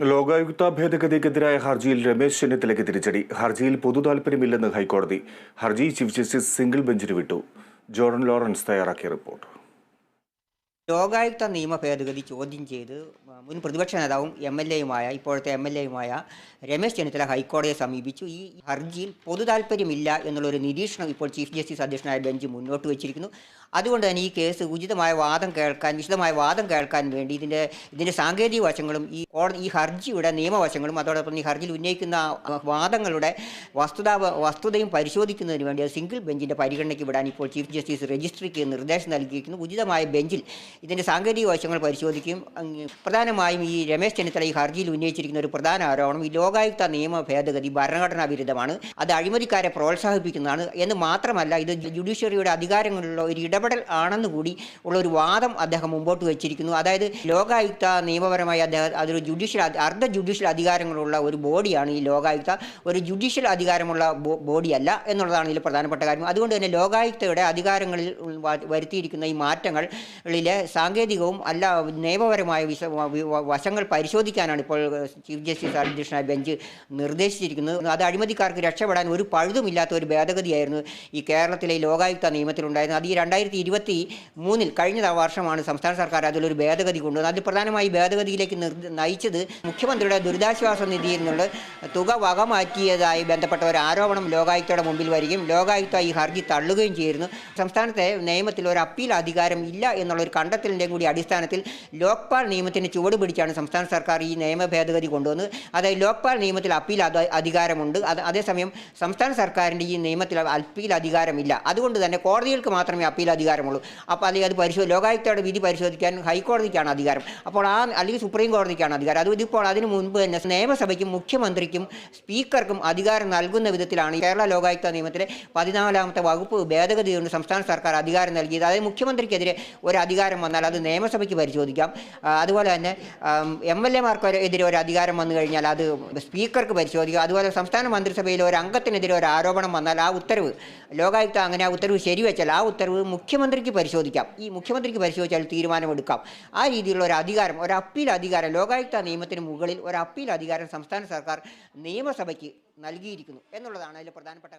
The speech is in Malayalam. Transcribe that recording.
ലോകായുക്ത ഭേദഗതിക്കെതിരായ ഹർജിയിൽ രമേശ് ചെന്നിത്തലയ്ക്ക് തിരിച്ചടി. ഹർജിയിൽ പൊതുതാൽപര്യമില്ലെന്ന് ഹൈക്കോടതി. ഹർജി ചീഫ് ജസ്റ്റിസ് സിംഗിൾ ബെഞ്ചിന് വിട്ടു. ജോർഡൻ ലോറൻസ് തയ്യാറാക്കിയ റിപ്പോർട്ട്. ലോകായുക്ത നിയമ ഭേദഗതി ചോദ്യം ചെയ്ത് മുൻ പ്രതിപക്ഷ നേതാവും എം എൽ എയുമായ ഇപ്പോഴത്തെ എം എൽ എയുമായ രമേശ് ചെന്നിത്തല ഹൈക്കോടതിയെ സമീപിച്ചു. ഈ ഹർജിയിൽ പൊതു താല്പര്യമില്ല എന്നുള്ളൊരു നിരീക്ഷണം ഇപ്പോൾ ചീഫ് ജസ്റ്റിസ് അധ്യക്ഷനായ ബെഞ്ച് മുന്നോട്ട് വച്ചിരിക്കുന്നു. അതുകൊണ്ട് തന്നെ ഈ കേസ് ഉചിതമായ വാദം കേൾക്കാൻ വിശദമായ വാദം കേൾക്കാൻ വേണ്ടി ഇതിന്റെ ഇതിന്റെ സാങ്കേതിക വശങ്ങളും ഈ കോടതി ഈ ഹർജിയുടെ നിയമവശങ്ങളും അതോടൊപ്പം ഈ ഹർജിയിൽ ഉന്നയിക്കുന്ന വാദങ്ങളുടെ വസ്തുത വസ്തുതയും പരിശോധിക്കുന്നതിന് വേണ്ടി സിംഗിൾ ബെഞ്ചിന്റെ പരിഗണനയ്ക്ക് വിടാൻ ഇപ്പോൾ ചീഫ് ജസ്റ്റിസ് രജിസ്ട്രിക്ക് നിർദ്ദേശം നൽകിയിരിക്കുന്നു. ഉചിതമായ ബെഞ്ചിൽ ഇതിന്റെ സാങ്കേതിക വശങ്ങൾ പരിശോധിക്കും. പ്രധാനമായും ഈ രമേശ് ചെന്നിത്തല ഈ ഹർജിയിൽ ഉന്നയിച്ചിരിക്കുന്ന ഒരു പ്രധാന ആരോപണം ഈ ലോകായുക്ത നിയമ ഭേദഗതി ഭരണഘടനാ വിരുദ്ധമാണ്. അത് അഴിമതിക്കാരെ പ്രോത്സാഹിപ്പിക്കുന്നതാണ്. എന്ന് മാത്രമല്ല ഇത് ജുഡീഷ്യറിയുടെ അധികാരങ്ങളിലുള്ള ഒരു ഇടപെടൽ ആണെന്ന് കൂടി ഉള്ള ഒരു വാദം അദ്ദേഹം മുമ്പോട്ട് വെച്ചിരിക്കുന്നു. അതായത് ലോകായുക്ത നിയമപരമായി അദ്ദേഹം അതൊരു ജുഡീഷ്യൽ അർദ്ധ ജുഡീഷ്യൽ അധികാരങ്ങളുള്ള ഒരു ബോഡിയാണ് ഈ ലോകായുക്ത. ഒരു ജുഡീഷ്യൽ അധികാരമുള്ള ബോഡിയല്ല എന്നുള്ളതാണ് ഇതിൽ പ്രധാനപ്പെട്ട കാര്യം. അതുകൊണ്ട് തന്നെ ലോകായുക്തയുടെ അധികാരങ്ങളിൽ വരുത്തിയിരിക്കുന്ന ഈ മാറ്റങ്ങളിലെ സാങ്കേതികവും അല്ല നിയമപരമായ വിശ വശങ്ങൾ പരിശോധിക്കാനാണ് ഇപ്പോൾ ചീഫ് ജസ്റ്റിസ് അധ്യക്ഷനായ ബെഞ്ച് നിർദ്ദേശിച്ചിരിക്കുന്നത്. അത് അഴിമതിക്കാർക്ക് രക്ഷപ്പെടാൻ ഒരു പഴുതുമില്ലാത്ത ഒരു ഭേദഗതിയായിരുന്നു ഈ കേരളത്തിലെ ലോകായുക്ത നിയമത്തിലുണ്ടായിരുന്നത്. അത് ഈ രണ്ടായിരത്തി ഇരുപത്തി മൂന്നിൽ കഴിഞ്ഞ വർഷമാണ് സംസ്ഥാന സർക്കാർ അതിലൊരു ഭേദഗതി കൊണ്ടുവന്നത്. അതിൽ പ്രധാനമായി ഭേദഗതിയിലേക്ക് നയിച്ചത് മുഖ്യമന്ത്രിയുടെ ദുരിതാശ്വാസ നിധിയിൽ നിന്നുള്ള തുക വകമാറ്റിയതായി ബന്ധപ്പെട്ട ഒരു ആരോപണം ലോകായുക്തയുടെ മുമ്പിൽ വരികയും ലോകായുക്ത ഈ ഹർജി തള്ളുകയും ചെയ്യുന്നു സംസ്ഥാനത്തെ നിയമത്തിൽ ഒരു അപ്പീൽ അധികാരം ഇല്ല എന്നുള്ള ഒരു കണ്ടെത്തലിന്റെയും കൂടി അടിസ്ഥാനത്തിൽ ലോക്പാൽ നിയമത്തിന് ചുവട് പിടിച്ചാണ് സംസ്ഥാന സർക്കാർ ഈ നിയമ ഭേദഗതി കൊണ്ടുവന്നത്. അതായത് ലോക്പാൽ നിയമത്തിൽ അപ്പീൽ അധികാരമുണ്ട്. അത് അതേസമയം സംസ്ഥാന സർക്കാരിന്റെ ഈ നിയമത്തിൽ അപ്പീൽ അധികാരമില്ല. അതുകൊണ്ട് തന്നെ കോടതികൾക്ക് മാത്രമേ അപ്പീൽ അധികാരമുള്ളൂ. അപ്പോൾ അല്ലെങ്കിൽ അത് പരിശോധി ലോകായുക്തയുടെ വിധി പരിശോധിക്കാൻ ഹൈക്കോടതിക്കാണ് അധികാരം. അപ്പോൾ ആ അല്ലെങ്കിൽ സുപ്രീം കോടതിക്കാണ് അധികാരം. അത് ഇതിപ്പോൾ അതിന് മുൻപ് തന്നെ നിയമസഭയ്ക്കും മുഖ്യമന്ത്രിക്കും സ്പീക്കർക്കും അധികാരം നൽകുന്ന വിധത്തിലാണ് കേരള ലോകായുക്ത നിയമത്തിലെ പതിനാലാമത്തെ വകുപ്പ് ഭേദഗതി കൊണ്ട് സംസ്ഥാന സർക്കാർ അധികാരം നൽകിയത്. അതായത് മുഖ്യമന്ത്രിക്കെതിരെ ഒരു അധികാരം വന്നാൽ അത് നിയമസഭയ്ക്ക് പരിശോധിക്കാം. അതുപോലെ തന്നെ എം എൽ എമാർക്കെതിരെ ഒരു അധികാരം വന്നു കഴിഞ്ഞാൽ അത് സ്പീക്കർക്ക് പരിശോധിക്കാം. അതുപോലെ സംസ്ഥാന മന്ത്രിസഭയിൽ ഒരു അംഗത്തിനെതിരെ ഒരു ആരോപണം വന്നാൽ ആ ഉത്തരവ് ലോകായുക്ത അങ്ങനെ ആ ഉത്തരവ് ശരിവെച്ചാൽ ആ ഉത്തരവ് മുഖ്യമന്ത്രിക്ക് പരിശോധിക്കാം. ഈ മുഖ്യമന്ത്രിക്ക് പരിശോധിച്ചാൽ തീരുമാനമെടുക്കാം. ആ രീതിയിലുള്ള ഒരു അധികാരം ഒരു അപ്പീൽ അധികാരം ലോകായുക്ത നിയമത്തിന് മുകളിൽ ഒരു അപ്പീൽ അധികാരം സംസ്ഥാന സർക്കാർ നിയമസഭയ്ക്ക് നൽകിയിരിക്കുന്നു എന്നുള്ളതാണ് അതിൽ പ്രധാനപ്പെട്ട